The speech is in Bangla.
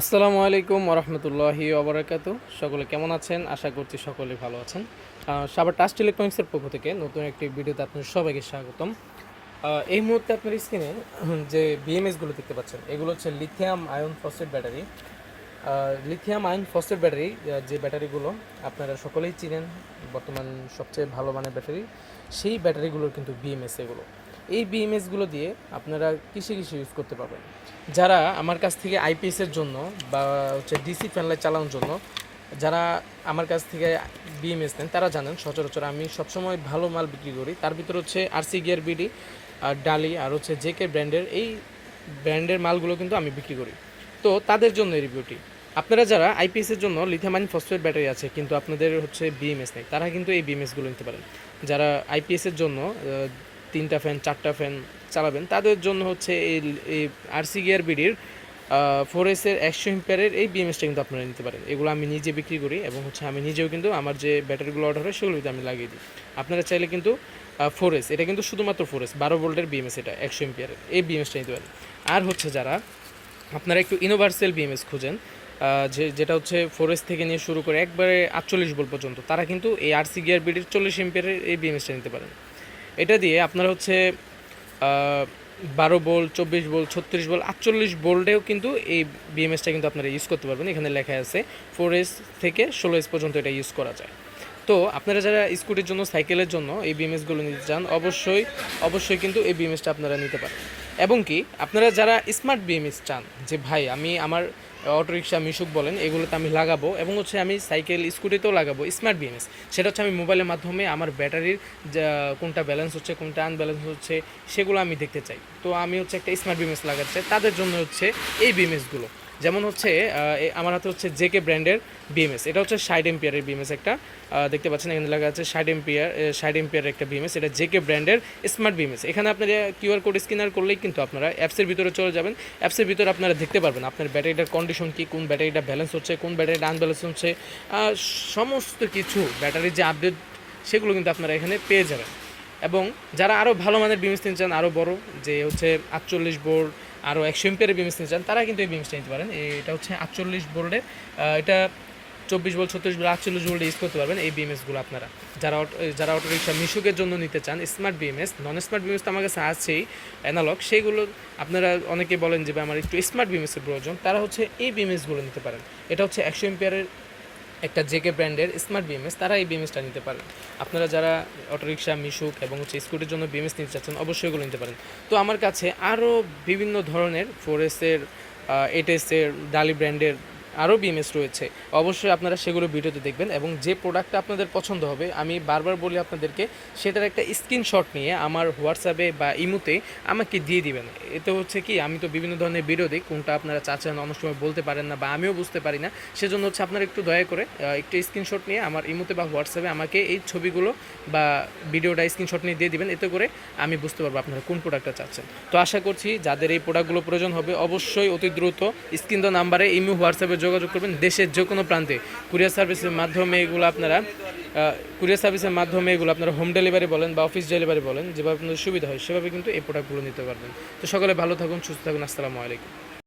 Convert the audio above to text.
আসসালামু আলাইকুম ওরহমতুল্লাহি ওবরাকাতু। সকলে কেমন আছেন? আশা করছি সকলে ভালো আছেন। সাবার টাস্ট ইলেকট্রনিক্সের পক্ষ থেকে নতুন একটি ভিডিওতে আপনাদের সবাইকে স্বাগতম। এই মুহূর্তে আপনার স্ক্রিনে যে বিএমএসগুলো দেখতে পাচ্ছেন, এগুলো হচ্ছে lithium ion phosphate battery lithium ion phosphate battery যে ব্যাটারিগুলো আপনারা সকলেই চিনেন, বর্তমান সবচেয়ে ভালো মানের ব্যাটারি সেই ব্যাটারিগুলোর কিন্তু বিএমএস এগুলো। এই বিএমএসগুলো দিয়ে আপনারা কিসে কিসে ইউজ করতে পারবেন? যারা আমার কাছ থেকে আইপিএসের জন্য বা হচ্ছে ডিসি ফ্যান লাইট চালানোর জন্য, যারা আমার কাছ থেকে বিএমএস নেন, তারা জানেন সচরাচর আমি সবসময় ভালো মাল বিক্রি করি। তার ভিতরে হচ্ছে আরসি গিয়ার বিডি আর ডালি আর হচ্ছে জেকে ব্র্যান্ডের এই ব্র্যান্ডের মালগুলো কিন্তু আমি বিক্রি করি। তো তাদের জন্য এই রিভিউটি আপনারা যারা আইপিএসের জন্য লিথিয়ামাইন ফসফেট ব্যাটারি আছে, কিন্তু আপনাদের হচ্ছে বিএমএস নেই, তারা কিন্তু এই বিএমএসগুলো নিতে পারেন। যারা আইপিএসের জন্য তিনটা ফ্যান চারটা ফ্যান চালাবেন। তাদের জন্য হচ্ছে এই এই আরসি গিয়ার বিডির ফোর এসের একশো এম্পিয়ারের এই বিএমএসটা কিন্তু আপনারা নিতে পারেন। এগুলো আমি নিজে বিক্রি করি এবং হচ্ছে আমি নিজেও কিন্তু আমার যে ব্যাটারিগুলো অর্ডার হয় সেগুলো কিন্তু আমি লাগিয়ে দিই। আপনারা চাইলে কিন্তু ফোর এস এটা কিন্তু শুধুমাত্র ফোর এস বারো ভোল্টের বিএমএস এটা, একশো এম্পিয়ারের এই বিএমএসটা নিতে পারেন। আর হচ্ছে যারা, আপনারা একটু ইনোভার্সাল বিএমএস খুঁজেন যে, যেটা হচ্ছে ফোরেস থেকে নিয়ে শুরু করে একবারে আটচল্লিশ বল পর্যন্ত, তারা কিন্তু এই আরসি গিয়ার বিডির চল্লিশ এম্পিয়ারের এই বিএমএসটা নিতে পারেন। এটা দিয়ে আপনারা হচ্ছে বারো বোল্ট চব্বিশ বোল্ট ছত্রিশ বোল্ট আটচল্লিশ বোল্টেও কিন্তু এই বিএমএসটা কিন্তু আপনারা ইউজ করতে পারবেন। এখানে লেখা আছে ফোর এস থেকে ষোলো এস পর্যন্ত এটা ইউজ করা যায়। তো আপনারা যারা স্কুটির জন্য সাইকেলের জন্য এই বিএমএসগুলো নিতে চান, অবশ্যই অবশ্যই কিন্তু এই বিএমএসটা আপনারা নিতে পারেন। এবং কি আপনারা যারা স্মার্ট বিএমএস চান, যে ভাই আমি আমার অটোরিকশা মিশুক বলেন, এগুলোতে আমি লাগাবো এবং হচ্ছে আমি সাইকেল, স্কুটিতেও লাগাবো স্মার্ট বিএমএস সেটা হচ্ছে আমি মোবাইলের মাধ্যমে আমার ব্যাটারির কোনটা ব্যালেন্স হচ্ছে, কোনটা আনব্যালেন্স হচ্ছে, সেগুলো আমি দেখতে চাই। তো আমি হচ্ছে একটা স্মার্ট বিএমএস লাগাতে চাই। তাদের জন্য হচ্ছে এই বিএমএসগুলো যেমন হচ্ছে আমার হাতে হচ্ছে জেকে ব্র্যান্ডের বিএমএস এটা হচ্ছে ষাট এম্পিয়ারের বিএমএস একটা। দেখতে পাচ্ছেন এখানে লেখা আছে ষাট এম্পিয়ার ষাট এম্পিয়ারের একটা বিএমএস এটা জেকে ব্র্যান্ডের স্মার্ট বিএমএস এখানে আপনারা কিউআর কোড স্ক্যানার করলেই কিন্তু আপনারা অ্যাপসের ভিতরে চলে যাবেন। অ্যাপসের ভিতরে আপনারা দেখতে পারবেন আপনার ব্যাটারিটার কন্ডিশন কি, কোন ব্যাটারিটা ব্যালেন্স হচ্ছে, কোন ব্যাটারিটা আনব্যালেন্স হচ্ছে। সমস্ত কিছু, ব্যাটারির যে আপডেট সেগুলো কিন্তু আপনারা এখানে পেয়ে যাবেন। এবং যারা আরও ভালো মানের বিমস নিতে চান আরও বড়, যে হচ্ছে আটচল্লিশ বোর্ড আরও একশো এম্পিয়ারের বিমস নিতে চান, তারা কিন্তু এই বিমসটা নিতে পারেন। এটা হচ্ছে আটচল্লিশ বোর্ডের এটা চব্বিশ বল ছত্রিশ বল আটচল্লিশ বোল্ডে ইউজ করতে পারবেন এই বিএমএসগুলো আপনারা। যারা যারা অটো রিক্সা মিশুকের জন্য নিতে চান smart BMS non smart BMS তো আমার কাছে আছেই অ্যানালগ সেইগুলো আপনারা অনেকে বলেন যে আমার একটু স্মার্ট বিএমএসের প্রয়োজন, তারা হচ্ছে এই বিএমএসগুলো নিতে পারেন। এটা হচ্ছে একশো এম্পিয়ারের একটা জেকে ব্র্যান্ডের স্মার্ট বিএমএস তারা এই বিএমএসটা নিতে পারেন। আপনারা যারা অটোরিকশা, মিশুক এবং হচ্ছে স্কুটির জন্য বিএমএস নিতে চাচ্ছেন, অবশ্যই এগুলো নিতে পারেন। তো আমার কাছে আরও বিভিন্ন ধরনের ফোরেসের এটেসের ডালি ব্র্যান্ডের আরও বিএমএস রয়েছে। অবশ্যই আপনারা সেগুলো ভিডিওতে দেখবেন এবং যে প্রোডাক্টটা আপনাদের পছন্দ হবে, আমি বারবার বলি আপনাদেরকে, সেটার একটা স্ক্রিনশট নিয়ে আমার হোয়াটসঅ্যাপে বা ইমুতে আমাকে দিয়ে দিবেন। এতে হচ্ছে কি, আমি তো বিভিন্ন ধরনের ভিডিও দিই কোনটা আপনারা চাচ্ছেন অনেক সময় বলতে পারেন না বা আমিও বুঝতে পারি না। সেজন্য হচ্ছে আপনারা একটু দয়া করে একটু স্ক্রিনশট নিয়ে আমার ইমুতে বা হোয়াটসঅ্যাপে আমাকে এই ছবিগুলো বা ভিডিওটা স্ক্রিনশট নিয়ে দিয়ে দিবেন। এতে করে আমি বুঝতে পারব আপনারা কোন প্রোডাক্টটা চাচ্ছেন। তো আশা করছি, যাদের এই প্রোডাক্টগুলো প্রয়োজন হবে, অবশ্যই অতি দ্রুত স্ক্রিন দ নাম্বারে ইমু হোয়াটসঅ্যাপে যোগাযোগ করবেন দেশের যে কোনো প্রান্তে। কুরিয়ার সার্ভিসের মাধ্যমে এগুলো আপনারা কুরিয়ার সার্ভিসের মাধ্যমে এগুলো আপনারা হোম ডেলিভারি বলেন বা অফিস ডেলিভারি বলেন, যেভাবে আপনাদের সুবিধা হয়, সেভাবে কিন্তু এই প্রোডাক্টগুলো নিতে পারবেন। তো সকলে ভালো থাকুন, সুস্থ থাকুন, আসসালামু আলাইকুম।